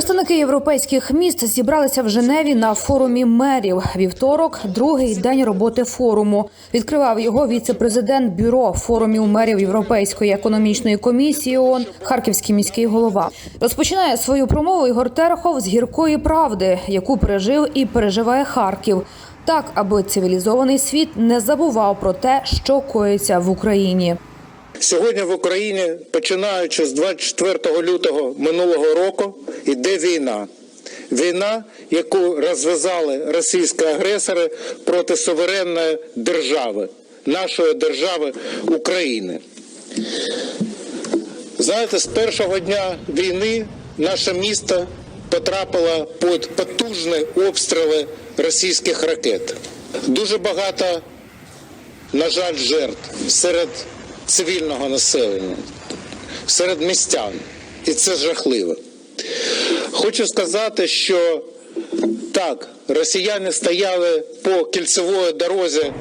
Представники європейських міст зібралися в Женеві на форумі мерів. Вівторок, другий день роботи форуму. Відкривав його віце-президент бюро форумів мерів Європейської економічної комісії ООН Харківський міський голова. Розпочинає свою промову Ігор Терехов з гіркої правди, яку пережив і переживає Харків. Так, аби цивілізований світ не забував про те, що коїться в Україні. Сьогодні в Україні, починаючи з 24 лютого минулого року, йде війна. Війна, яку розв'язали російські агресори проти суверенної держави, нашої держави України. Знаєте, з першого дня війни наше місто потрапило під потужні обстріли російських ракет. Дуже багато на жаль, жертв серед цивільного населення, серед містян. І це жахливо. Хочу сказати, що так, росіяни стояли по кільцевої дорозі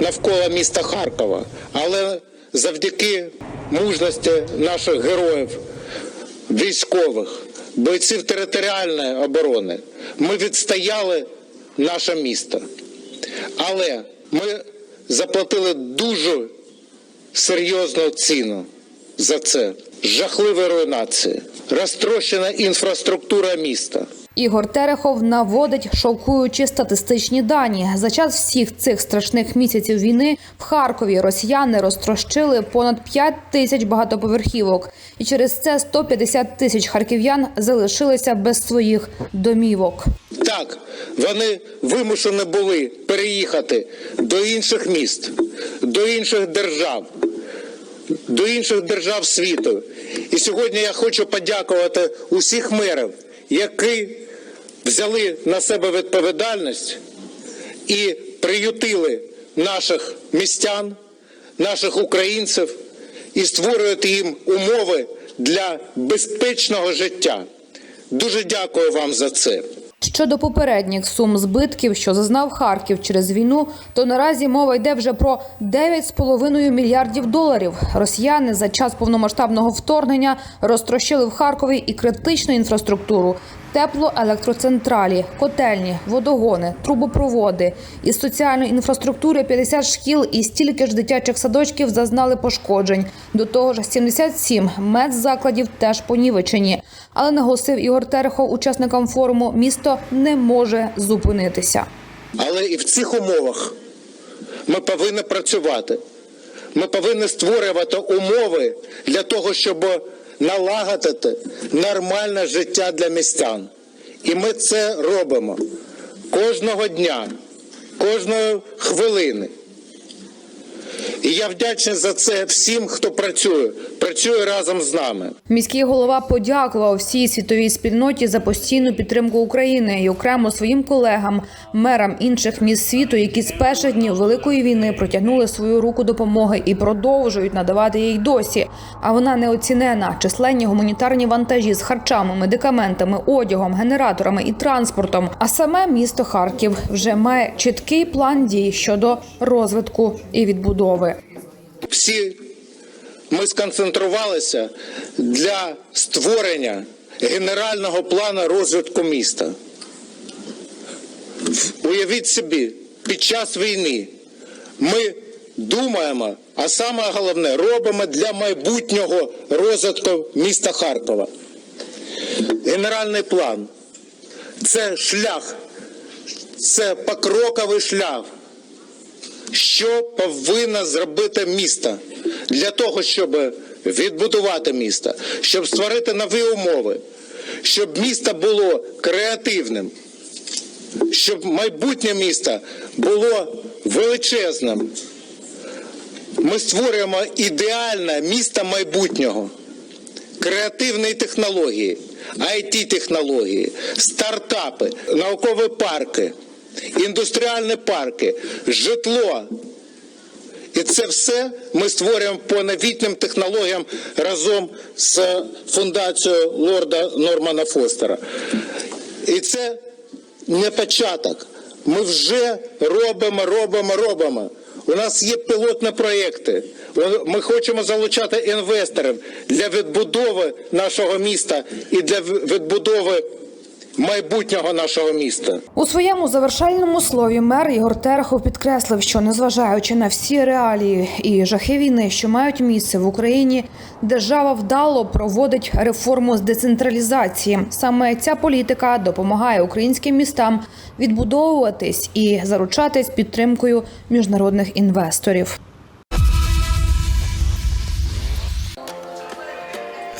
навколо міста Харкова, але завдяки мужності наших героїв, військових, бойців територіальної оборони, ми відстояли наше місто. Але ми заплатили дуже серйозну ціну за це. жахливе руйнація, розтрощена інфраструктура міста. Ігор Терехов наводить шокуючі статистичні дані. За час всіх цих страшних місяців війни в Харкові росіяни розтрощили понад 5 тисяч багатоповерхівок, і через це 150 тисяч харків'ян залишилися без своїх домівок. Так, вони вимушені були переїхати до інших міст, до інших держав, до інших держав світу. І сьогодні я хочу подякувати усіх мерів, які взяли на себе відповідальність і приютили наших містян, наших українців і створюють їм умови для безпечного життя. Дуже дякую вам за це. Щодо попередніх сум збитків, що зазнав Харків через війну, то наразі мова йде вже про 9,5 мільярдів доларів. Росіяни за час повномасштабного вторгнення розтрощили в Харкові і критичну інфраструктуру. Теплоелектроцентралі, котельні, водогони, трубопроводи. Із соціальної інфраструктури 50 шкіл і стільки ж дитячих садочків зазнали пошкоджень. До того ж, 77 медзакладів теж понівечені. Але наголосив Ігор Терехов, учасникам форуму, місто не може зупинитися. Але і в цих умовах ми повинні працювати. Ми повинні створювати умови для того, щоб налагодити нормальне життя для містян. І ми це робимо кожного дня, кожної хвилини. І я вдячний за це всім, хто працює, працює разом з нами. Міський голова подякував всій світовій спільноті за постійну підтримку України і окремо своїм колегам, мерам інших міст світу, які з перших днів великої війни протягнули свою руку допомоги і продовжують надавати їй досі. А вона неоцінена. Численні гуманітарні вантажі з харчами, медикаментами, одягом, генераторами і транспортом. А саме місто Харків вже має чіткий план дій щодо розвитку і відбудови. Всі ми сконцентрувалися для створення генерального плану розвитку міста. Уявіть собі, під час війни ми думаємо, а саме головне робимо для майбутнього розвитку міста Харкова. Генеральний план це шлях, це покроковий шлях що повинно зробити місто для того, щоб відбудувати місто, щоб створити нові умови, щоб місто було креативним, щоб майбутнє місто було величезним. Ми створюємо ідеальне місто майбутнього, креативні технології, it технології стартапи, наукові парки індустріальні парки, житло. І це все ми створюємо по новітнім технологіям разом з фундацією лорда Нормана Фостера. І це не початок. Ми вже робимо, робимо, робимо. У нас є пілотні проєкти. Ми хочемо залучати інвесторів для відбудови нашого міста і для відбудови майбутнього нашого міста. У своєму завершальному слові мер Ігор Терехов підкреслив, що незважаючи на всі реалії і жахи війни, що мають місце в Україні, держава вдало проводить реформу з децентралізації. Саме ця політика допомагає українським містам відбудовуватись і заручатись підтримкою міжнародних інвесторів.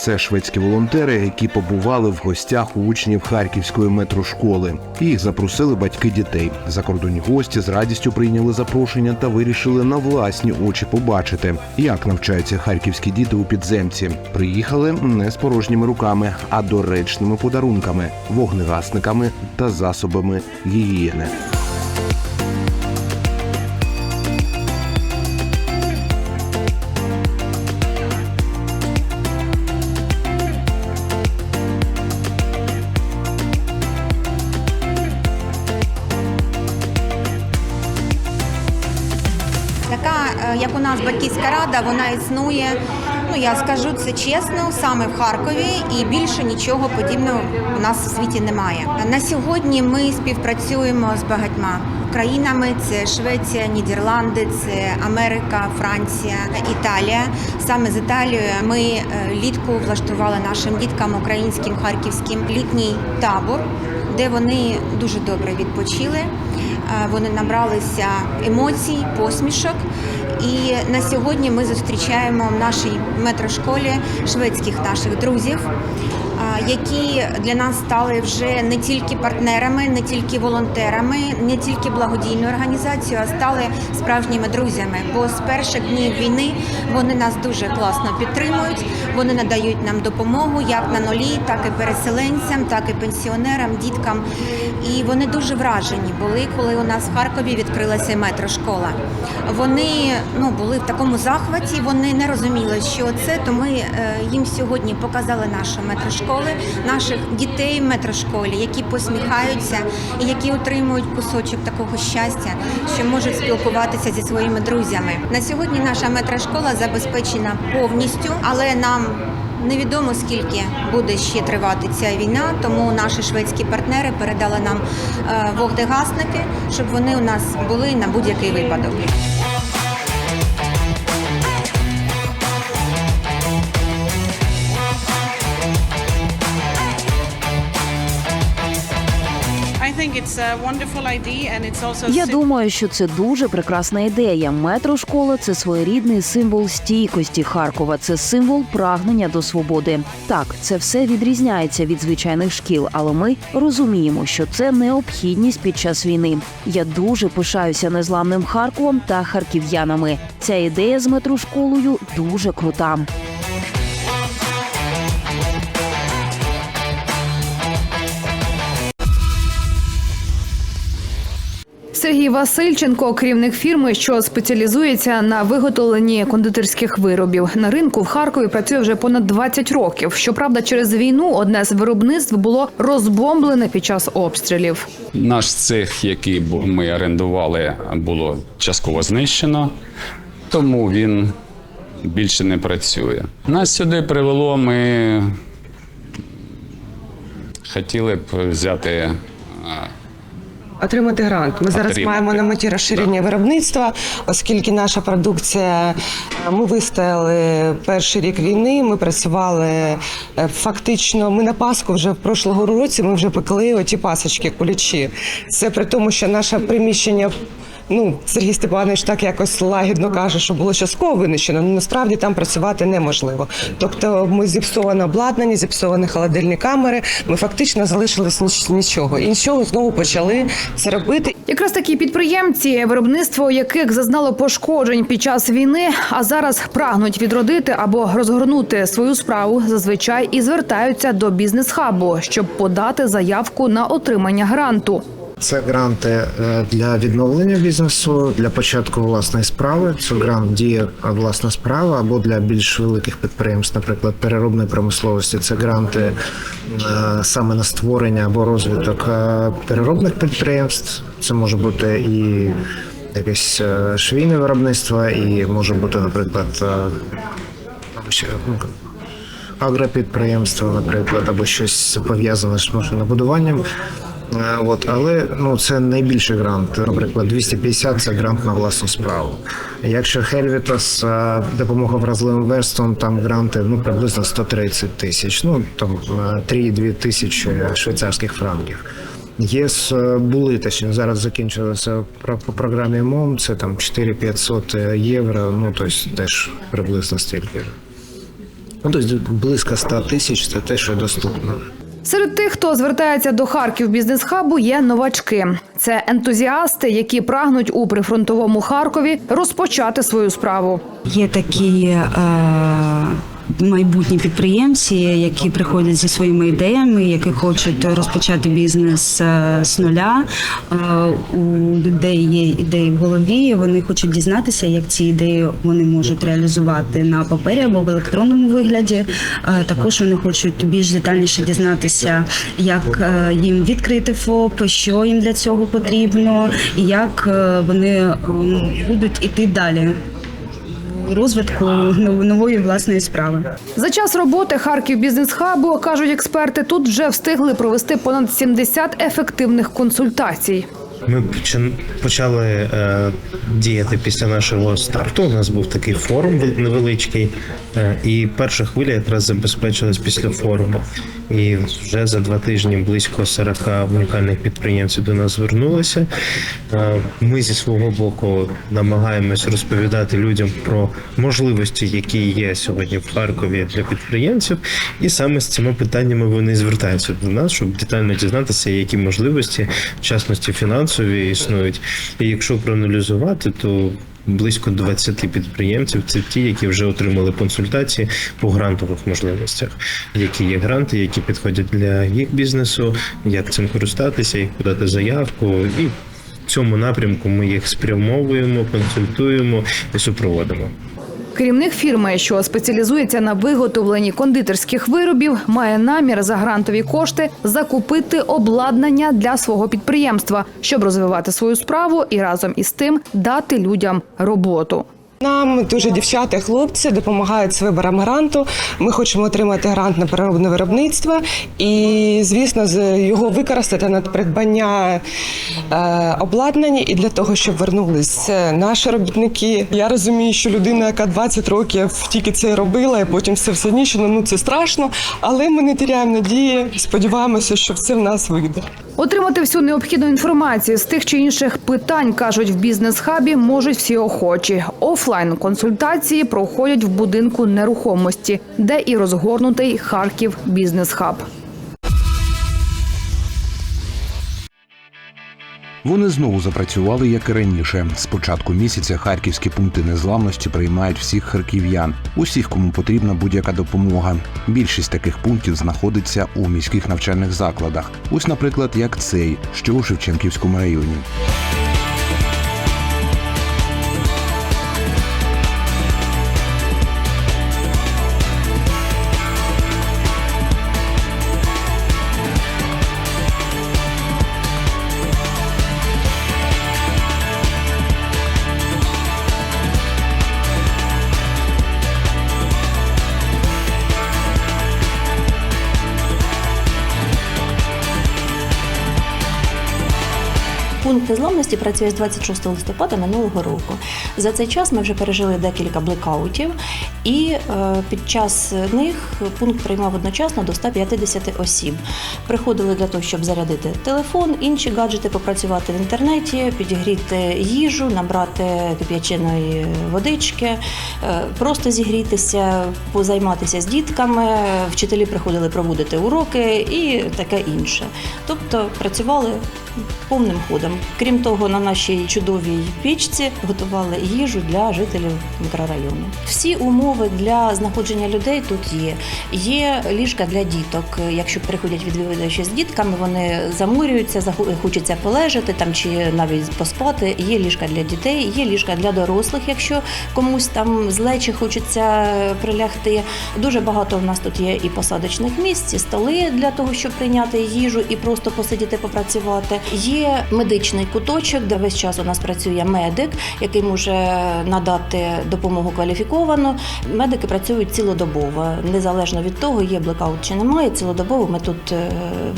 Це шведські волонтери, які побували в гостях у учнів харківської метрошколи. Їх запросили батьки дітей. Закордонні гості з радістю прийняли запрошення та вирішили на власні очі побачити, як навчаються харківські діти у підземці. Приїхали не з порожніми руками, а доречними подарунками, вогнегасниками та засобами гігієни. Нас батьківська рада, вона існує. Ну я скажу це чесно, саме в Харкові, і більше нічого подібного у нас в світі немає. На сьогодні ми співпрацюємо з багатьма країнами: це Швеція, Нідерланди, це Америка, Франція, Італія. Саме з Італією ми е, літку влаштували нашим діткам українським харківським літній табор, де вони дуже добре відпочили. Е, Вони набралися емоцій, посмішок. І на сьогодні ми зустрічаємо в нашій метрошколі шведських наших друзів, які для нас стали вже не тільки партнерами, не тільки волонтерами, не тільки благодійною організацією, а стали справжніми друзями. Бо з перших днів війни вони нас дуже класно підтримують. Вони надають нам допомогу як на нулі, так і переселенцям, так і пенсіонерам, діткам. І вони дуже вражені були, коли у нас в Харкові відкрилася метрошкола. Вони ну були в такому захваті. Вони не розуміли, що це. То ми е, їм сьогодні показали нашу метрошколи, наших дітей в метрошколі, які посміхаються і які отримують кусочок такого щастя, що можуть спілкуватися зі своїми друзями. На сьогодні наша метрошкола забезпечена повністю, але нам Невідомо скільки буде ще тривати ця війна, тому наші шведські партнери передали нам е, вогнегасники, щоб вони у нас були на будь-який випадок. Я думаю, що це дуже прекрасна ідея. Метрошкола це своєрідний символ стійкості Харкова. Це символ прагнення до свободи. Так, це все відрізняється від звичайних шкіл, але ми розуміємо, що це необхідність під час війни. Я дуже пишаюся незламним Харковом та харків'янами. Ця ідея з метрошколою дуже крута. Сергій Васильченко, керівник фірми, що спеціалізується на виготовленні кондитерських виробів. На ринку в Харкові працює вже понад 20 років. Щоправда, через війну одне з виробництв було розбомблене під час обстрілів. Наш цех, який ми орендували, було частково знищено, тому він більше не працює. Нас сюди привело. Ми хотіли б взяти Отримати грант. Ми зараз Отримати. маємо на меті розширення виробництва, оскільки наша продукція. Ми вистояли перший рік війни. Ми працювали е, фактично. Ми на Пасху вже в прошлого році. Ми вже пекли оті пасочки, кулічі. Це при тому, що наше приміщення. Ну, Сергій Степанович так якось лагідно каже, що було частково винищено. Ну насправді там працювати неможливо. Тобто, ми зіпсоване обладнання, зіпсовані холодильні камери. Ми фактично залишились ніч- нічого. І нічого знову почали це робити. Якраз такі підприємці, виробництво яких зазнало пошкоджень під час війни, а зараз прагнуть відродити або розгорнути свою справу, зазвичай і звертаються до бізнес-хабу, щоб подати заявку на отримання гранту. Це гранти е, для відновлення бізнесу, для початку власної справи. Це грант діє е, власна справа або для більш великих підприємств, наприклад, переробної промисловості. Це гранти е, саме на створення або розвиток переробних підприємств. Це може бути і якесь швійне виробництво, і може бути, наприклад, ну, агропідприємство, наприклад, або щось пов'язане з машинобудуванням. Е, От, але ну це найбільший грант. Наприклад, 250 – це грант на власну справу. Якщо Helvitas, е, допомога вразливим верствам, там гранти ну приблизно 130 тисяч, ну там е, 3-2 тисячі швейцарських франків. ЄС е, були точніше, зараз закінчилося по програмі МОМ, це там 4-500 євро, ну тобто теж приблизно стільки. Ну, тобто близько 100 тисяч це те, що доступно. Серед тих, хто звертається до Харків бізнес-хабу, є новачки. Це ентузіасти, які прагнуть у прифронтовому Харкові розпочати свою справу. Є такі е, майбутні підприємці, які приходять зі своїми ідеями, які хочуть розпочати бізнес е, з нуля. Е, у людей є ідеї в голові. Вони хочуть дізнатися, як ці ідеї вони можуть реалізувати на папері або в електронному вигляді. Е, також вони хочуть більш детальніше дізнатися, як їм відкрити ФОП, що їм для цього потрібно, і як вони будуть іти далі розвитку нов- нової власної справи. За час роботи Харків бізнес-хабу, кажуть експерти, тут вже встигли провести понад 70 ефективних консультацій. Ми почали е, діяти після нашого старту. У нас був такий форум невеличкий, е, і перша хвиля якраз забезпечилась після форуму. І вже за два тижні близько 40 унікальних підприємців до нас звернулися. Е, Ми зі свого боку намагаємось розповідати людям про можливості, які є сьогодні в Харкові для підприємців, і саме з цими питаннями вони звертаються до нас, щоб детально дізнатися, які можливості, в частності фінансові, існують. І якщо проаналізувати, то близько 20 підприємців це ті, які вже отримали консультації по грантових можливостях, які є гранти, які підходять для їх бізнесу, як цим користатися, як подати заявку і. В цьому напрямку ми їх спрямовуємо, консультуємо і супроводимо. Керівник фірми, що спеціалізується на виготовленні кондитерських виробів, має намір за грантові кошти закупити обладнання для свого підприємства, щоб розвивати свою справу і разом із тим дати людям роботу. Нам дуже дівчата, хлопці допомагають з вибором гранту. Ми хочемо отримати грант на переробне виробництво і, звісно, його використати на придбання е, обладнання і для того, щоб вернулись наші робітники. Я розумію, що людина, яка 20 років тільки це робила, і потім все все нічого, ну це страшно. Але ми не теряємо надії. Сподіваємося, що все в нас вийде. Отримати всю необхідну інформацію з тих чи інших питань, кажуть в бізнес-хабі, можуть всі охочі. Офлайн консультації проходять в будинку нерухомості, де і розгорнутий Харків бізнес-хаб. Вони знову запрацювали, як і раніше. З початку місяця харківські пункти незламності приймають всіх харків'ян, усіх, кому потрібна будь-яка допомога. Більшість таких пунктів знаходиться у міських навчальних закладах. Ось, наприклад, як цей, що у Шевченківському районі. Незламності працює з 26 листопада минулого року. За цей час ми вже пережили декілька блекаутів, і е, під час них пункт приймав одночасно до 150 осіб. Приходили для того, щоб зарядити телефон, інші гаджети, попрацювати в інтернеті, підігріти їжу, набрати кип'яченої водички, е, просто зігрітися, позайматися з дітками. Вчителі приходили проводити уроки і таке інше. Тобто працювали повним ходом. Крім того, на нашій чудовій пічці готували їжу для жителів мікрорайону. Всі умови для знаходження людей тут є. Є ліжка для діток. Якщо приходять відвідувачі з дітками, вони замурюються, хочеться полежати там чи навіть поспати. Є ліжка для дітей, є ліжка для дорослих, якщо комусь там зле чи хочеться прилягти. Дуже багато в нас тут є і посадочних місць, і столи для того, щоб прийняти їжу і просто посидіти, попрацювати. Є медичний куточок, де весь час у нас працює медик, який може надати допомогу кваліфіковану. Медики працюють цілодобово, незалежно від того, є блекаут чи немає. Цілодобово ми тут е,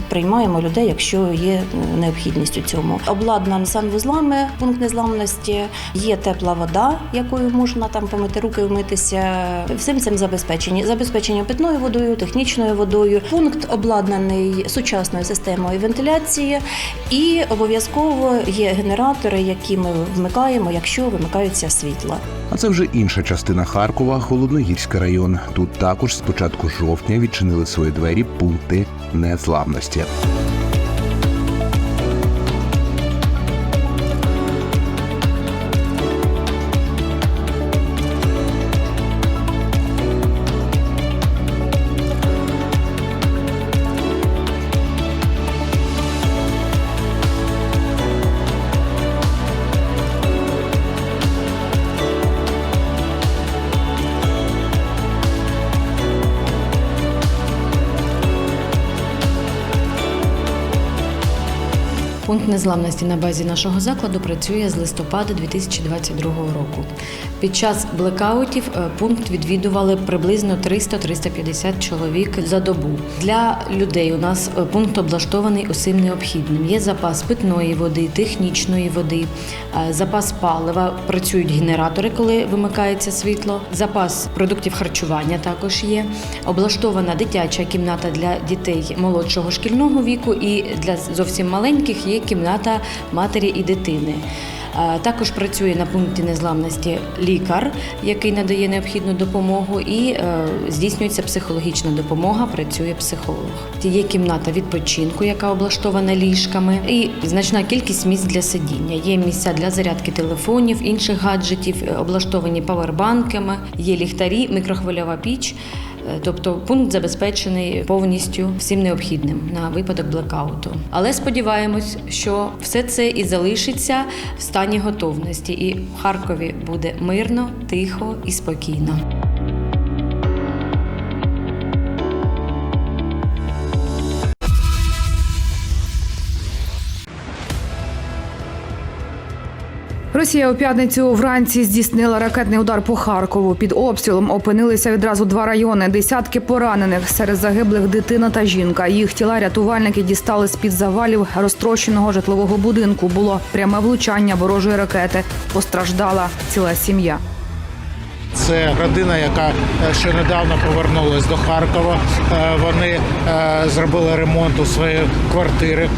приймаємо людей, якщо є е, необхідність у цьому. Обладнаний санвузлами, пункт незламності, є тепла вода, якою можна там помити руки, вмитися. Всім цим забезпечені. Забезпечення питною водою, технічною водою. Пункт обладнаний сучасною системою вентиляції, і обов'язково є генератори, які ми вмикаємо, якщо вимикаються світла. А це вже інша частина Харкова, Холодногірський район. Тут також з початку жовтня відчинили свої двері пункти незламності. Пункт незламності на базі нашого закладу працює з листопада 2022 року. Під час блекаутів е, пункт відвідували приблизно 300-350 чоловік за добу. Для людей у нас е, пункт облаштований усім необхідним. Є запас питної води, технічної води, е, запас палива, працюють генератори, коли вимикається світло. Запас продуктів харчування також є. Облаштована дитяча кімната для дітей молодшого шкільного віку і для зовсім маленьких є кімната матері і дитини. Також працює на пункті незламності лікар, який надає необхідну допомогу, і е, здійснюється психологічна допомога. Працює психолог. Є кімната відпочинку, яка облаштована ліжками, і значна кількість місць для сидіння. Є місця для зарядки телефонів, інших гаджетів, е, облаштовані павербанками, є ліхтарі, мікрохвильова піч. Е, Тобто пункт забезпечений повністю всім необхідним на випадок блекауту. Але сподіваємось, що все це і залишиться в стані готовності, і в Харкові буде мирно, тихо і спокійно. Росія у п'ятницю вранці здійснила ракетний удар по Харкову. Під обстрілом опинилися відразу два райони. Десятки поранених серед загиблих дитина та жінка. Їх тіла рятувальники дістали з під завалів розтрощеного житлового будинку. Було пряме влучання ворожої ракети. Постраждала ціла сім'я. Це родина, яка е, ще недавно повернулась до Харкова. Е, Вони е, зробили ремонт у своїй квартирі.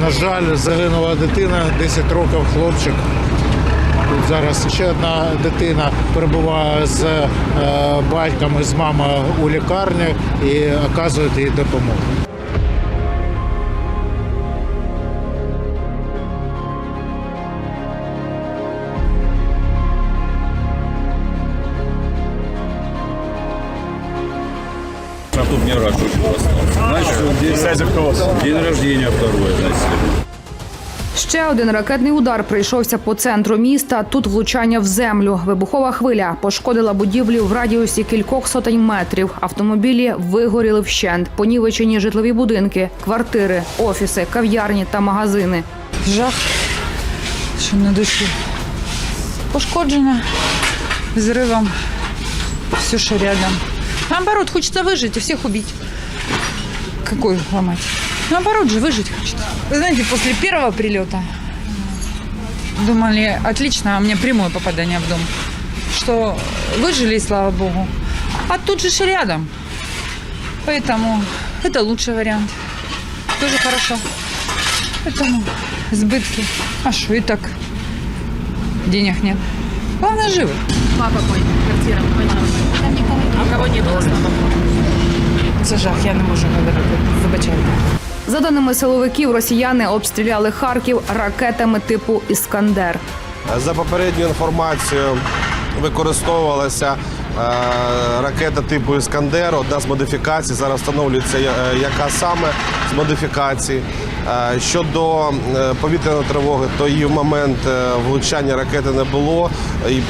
На жаль, загинула дитина, 10 років хлопчик. Зараз ще одна дитина перебуває з е, батьком і з мамою у лікарні і оказують їй допомогу. А тут мне раз очень просто. Значит, день, день рождения второе, значит. Ще один ракетний удар прийшовся по центру міста. Тут влучання в землю. Вибухова хвиля пошкодила будівлі в радіусі кількох сотень метрів. Автомобілі вигоріли вщент, понівечені житлові будинки, квартири, офіси, кав'ярні та магазини. Жах, що на душі. Пошкоджена взрывом. Все, что рядом. Наоборот, хочется выжить и всех убить. Какой ломать? Наоборот же, выжить хочется. Вы знаете, после первого прилета думали, отлично, а у меня прямое попадание в дом. Что выжили, слава богу. А тут же рядом. Поэтому это лучший вариант. Тоже хорошо. Поэтому сбытки. А что, и так денег нет. Главное, живы. Папа мой, квартира, а кого не было? Це жах, я не можу говорити. Вибачайте. За даними силовиків, росіяни обстріляли Харків ракетами типу Іскандер. За попередньою інформацією використовувалася е, ракета типу Іскандер, одна з модифікацій. Зараз встановлюється, е, яка саме з модифікацій. Е, Щодо повітряної тривоги, то її в момент влучання ракети не було. І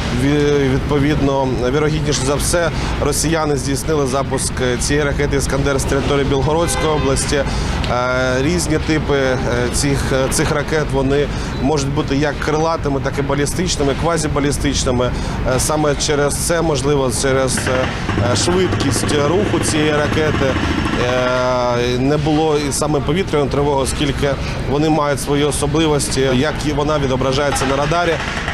відповідно вірогідніше за все росіяни здійснили запуск цієї ракети Іскандер з території Білгородської області. Е, Різні типи е, цих, цих ракет вони можуть бути як крилатими, так і балістичними, квазібалістичними. Е, Саме через це, можливо, через е, швидкість руху цієї ракети е, не було і саме повітряної тривоги, оскільки вони мають свої особливості, як вона відображається на радарі.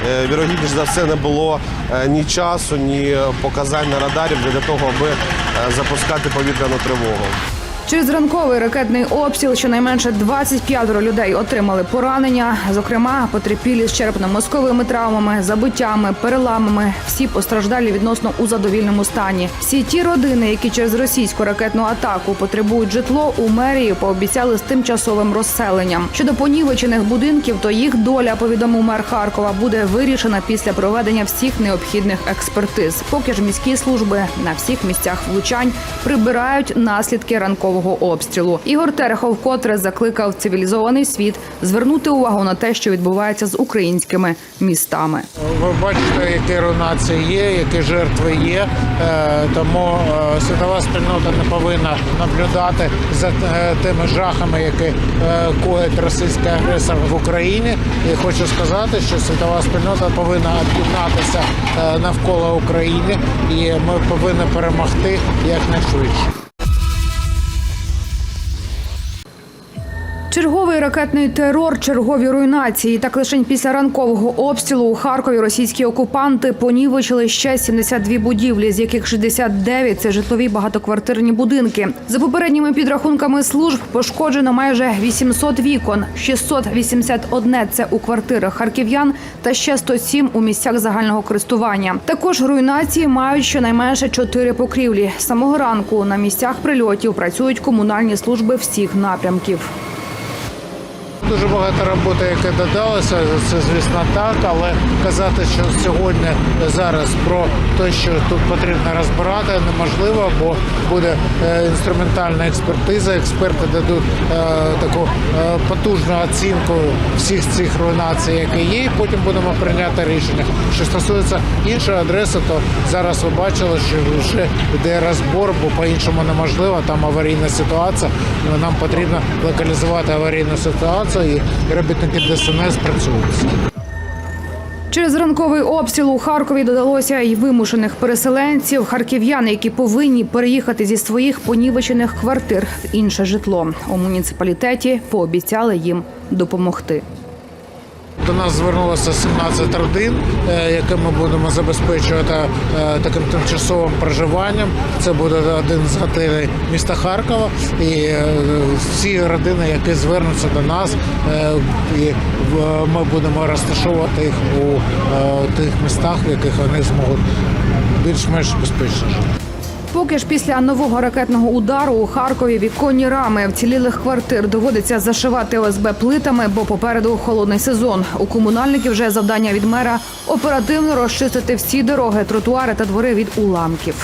Е, Вірогідніше за все не було е, ні часу, ні показань на радарі для того, аби е, запускати повітряну тривогу. Через ранковий ракетний обстріл щонайменше 25 людей отримали поранення. Зокрема, потерпілі з черепно-мозковими травмами, забиттями, переламами. Всі постраждалі відносно у задовільному стані. Всі ті родини, які через російську ракетну атаку потребують житло, у мерії пообіцяли з тимчасовим розселенням. Щодо понівечених будинків, то їх доля, повідомив мер Харкова, буде вирішена після проведення всіх необхідних експертиз. Поки ж міські служби на всіх місцях влучань прибирають наслідки ранкового обстрілу. Ігор Терехов вкотре закликав цивілізований світ звернути увагу на те, що відбувається з українськими містами. Ви бачите, які руйнації є, які жертви є. Е, Тому е, світова спільнота не повинна наблюдати за е, тими жахами, які коїть російський агресор в Україні. І хочу сказати, що світова спільнота повинна об'єднатися навколо України, і ми повинні перемогти якнайшвидше. Черговий ракетний терор, чергові руйнації. Так лише після ранкового обстрілу у Харкові російські окупанти понівечили ще 72 будівлі, з яких 69 – це житлові багатоквартирні будинки. За попередніми підрахунками служб пошкоджено майже 800 вікон, 681 – це у квартирах харків'ян та ще 107 у місцях загального користування. Також руйнації мають щонайменше 4 покрівлі. З самого ранку на місцях прильотів працюють комунальні служби всіх напрямків. Дуже багато роботи, яке додалося, це звісно так, але казати, що сьогодні зараз про те, що тут потрібно розбирати, неможливо, бо буде е, інструментальна експертиза. Експерти дадуть е, таку е, потужну оцінку всіх цих руйнацій, які є, і потім будемо прийняти рішення. Що стосується іншої адреси, то зараз ви бачили, що вже йде розбор, бо по-іншому неможливо. Там аварійна ситуація. Нам потрібно локалізувати аварійну ситуацію, і робітники ДСНС працюють. Через ранковий обстріл у Харкові додалося й вимушених переселенців, харків'яни, які повинні переїхати зі своїх понівечених квартир в інше житло. У муніципалітеті пообіцяли їм допомогти. До нас звернулося 17 родин, е, які ми будемо забезпечувати е, таким тимчасовим проживанням. Це буде один з готелей міста Харкова. І е, всі родини, які звернуться до нас, і ми будемо розташовувати їх у тих містах, в яких вони зможуть більш-менш безпечно жити. Поки ж після нового ракетного удару у Харкові віконні рами вцілілих квартир доводиться зашивати ОСБ плитами, бо попереду холодний сезон. У комунальників вже завдання від мера оперативно розчистити всі дороги, тротуари та двори від уламків.